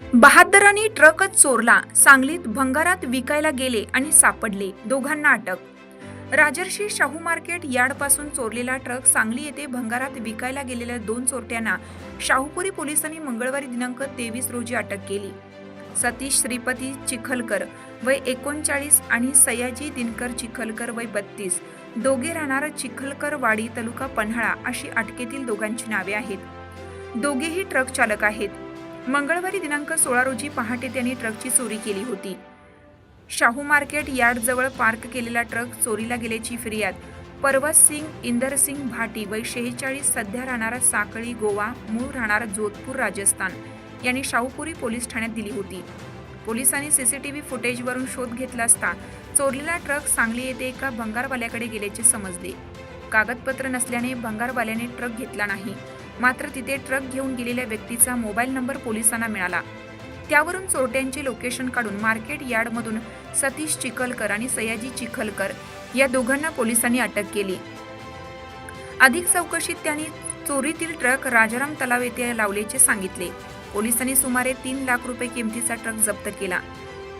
बहादरांनी ट्रकच चोरला सांगलीत भंगारात विकायला गेले आणि सापडले दोघांना अटक. राजर्षी शाहू मार्केट यार्डपासून चोरलेला ट्रक सांगली येथे भंगारात विकायला गेलेल्या दोन चोरट्यांना शाहूपुरी पोलिसांनी मंगळवारी दिनांक तेवीस रोजी अटक केली. सतीश श्रीपती चिखलकर वय एकोणचाळीस आणि सयाजी दिनकर चिखलकर वय बत्तीस. दोघे राहणार चिखलकर वाडी तालुका पन्हाळा अशी अटकेतील दोघांची नावे आहेत. दोघेही ट्रक चालक आहेत. मंगळवारी दिनांक सोळा रोजी पहाटे त्यांनी ट्रकची चोरी केली होती. शाहू मार्केट यार्डजवळ पार्क केलेला ट्रक चोरीला गेल्याची फिर्याद. परवत सिंग इंदर सिंग भाटी वय शेहेचाळीस सध्या राहणारा साकळी गोवा मूळ राहणारा जोधपूर राजस्थान यांनी शाहूपुरी पोलीस ठाण्यात दिली होती. पोलिसांनी सीसीटीव्ही फुटेजवरून शोध घेतला असता चोरलेला ट्रक सांगली येथे एका भंगारवाल्याकडे गेल्याचे समजले. कागदपत्र नसल्याने भंगारवाल्याने ट्रक घेतला नाही. मात्र तिथे ट्रक घेऊन गेलेल्या व्यक्तीचा मोबाईल नंबर पोलिसांना मिळाला. त्यावरून चोरट्यांचे लोकेशन काढून मार्केट यार्डमधून सतीश चिखलकर आणि सयाजी चिखलकर या दोघांना पोलिसांनी अटक केली. अधिक चौकशीत त्यांनी चोरीतील ट्रक राजाराम तलाव येथे लावल्याचे सांगितले. पोलिसांनी सुमारे तीन लाख रुपये किमतीचा ट्रक जप्त केला.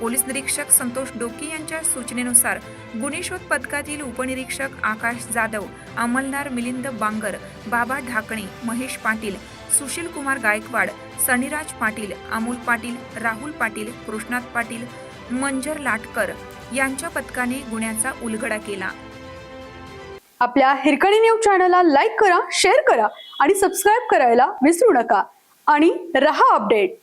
पोलीस निरीक्षक संतोष डोकी यांच्या सूचनेनुसार गुन्हेशोध पथकातील उपनिरीक्षक आकाश जाधव अंमलदार मिलिंद बांगर बाबा ढाकणे महेश पाटील सुशील कुमार गायकवाड सनीराज पाटील अमोल पाटील राहुल पाटील कृष्णात पाटील मंजर लाटकर यांच्या पथकाने गुन्ह्याचा उलगडा केला. आपल्या हिरकणी न्यूज चॅनलला लाईक करा शेअर करा आणि सबस्क्राईब करायला विसरू नका. आणि रहा अपडेट.